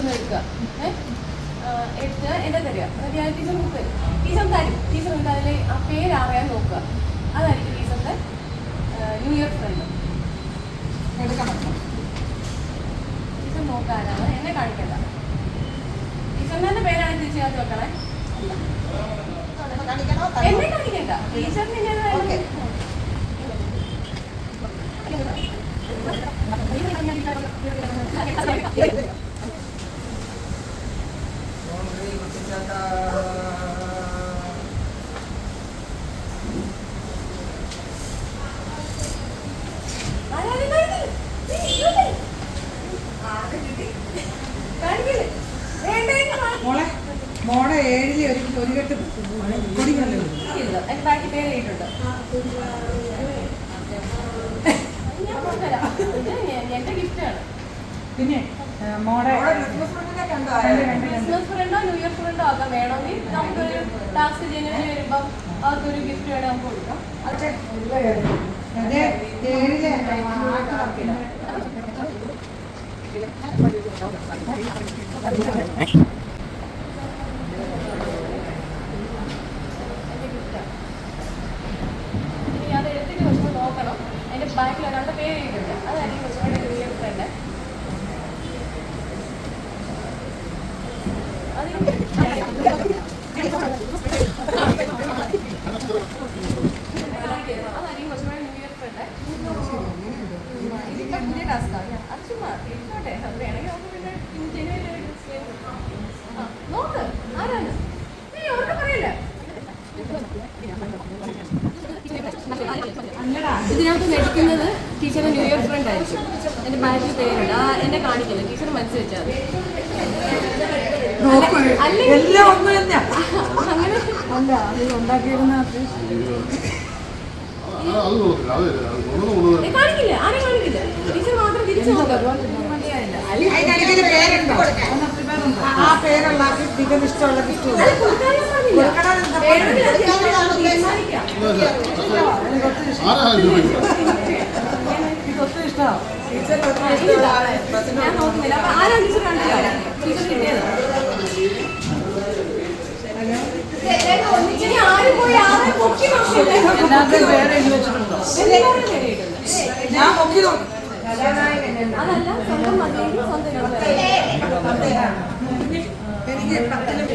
ഒന്ന് എടുക്കുക. എടുത്ത് എന്റെ തരിക? ഞാൻ ടീച്ചർ തരും ടീച്ചർ തരും. ടീച്ചർ എന്നിട്ട് അതിൽ ആ പേര് അറിയാൻ നോക്കുക. അതായിരിക്കും ടീച്ചറിന്റെ ന്യൂ ഇയർ ഫ്രണ്ട് ടീച്ചർ നോക്കാനാണ് എന്നെ കാണിക്കണ്ട. ടീച്ചറിന്റെ പേരാണ് ടീച്ചർ നോക്കണേ എന്നെ കാണിക്കണ്ട. ടീച്ചറിന് ഓക്കേ. ഒരു ഒരു കെട്ട് കൊടിക്കല്ലോ ബാക്കി പേര്. ഞാൻ- എന്റെ ഗിഫ്റ്റാണ് പിന്നെ മോടെ ക്രിസ്മസ് ഫ്രണ്ടോ ന്യൂ ഇയർ ഫ്രണ്ടോ ഒക്കെ വേണമെങ്കിൽ നമുക്കൊരു ടാസ്ക് ജനുവരി വരുമ്പം അവർക്കൊരു ഗിഫ്റ്റ് വേണേൽ നമുക്ക് കൊടുക്കാം. അതെ ഏഴിൽ എന്റെ ഗിഫ്റ്റാണ് ഇനി അത് എടുത്തിട്ട് കുറച്ചുകൂടെ നോക്കണം അതിന്റെ ബാക്കിൽ ഒരാളുടെ പേര് എഴുതിയിട്ടുണ്ട് അതായിരിക്കും കുറച്ചുകൂടെ ന്യൂ ഇയർ ഫ്രണ്ട് അതായിരിക്കും കുറച്ചുകൂടെ ന്യൂ ഇയർ ഫ്രണ്ട് ഇതിപ്പോ പുതിയ ടാസ്കാണ് അത് ചുമ്മാ ഇരിക്കോട്ടെ അത് വേണമെങ്കിൽ നമുക്ക് പിന്നെ ജനുവരി ഒരു display കൊടുക്കാം. ആ, നോക്ക് ആരാണ് ഏയ് അവർക്ക് പറയില്ല ഇതിനകത്ത് എടുക്കുന്നത് ടീച്ചറിന്റെ ന്യൂ ഇയർ ഫ്രണ്ട് ആയിരിക്കും എന്റെ മാറ്റി പേരുണ്ട്. ആ എന്നെ കാണിക്കുന്നത് ടീച്ചർ മനസ്സിൽ വെച്ചാൽ എല്ലാം ഒന്ന് അങ്ങനെ അല്ല അത് ഏ, കാണിക്കില്ല. ആരും കാണിക്കില്ല? ടീച്ചർ മാത്രം തിരിച്ചു ആ പേരുള്ള ഗിഫ്റ്റ് ഇഷ്ടമുള്ള കൊടുക്കണം ഒത്തിരി ഇഷ്ടമാണ് ഞാൻ നോക്കുന്നില്ല അപ്പൊ ആരാ ടീച്ചർ കാണിക്കില്ല ടീച്ചർ കിട്ടിയത്. ഞാൻ നോക്കി. അതല്ല സ്വന്തം മതിയെങ്കിൽ സ്വന്തം എനിക്ക് പത്തിലും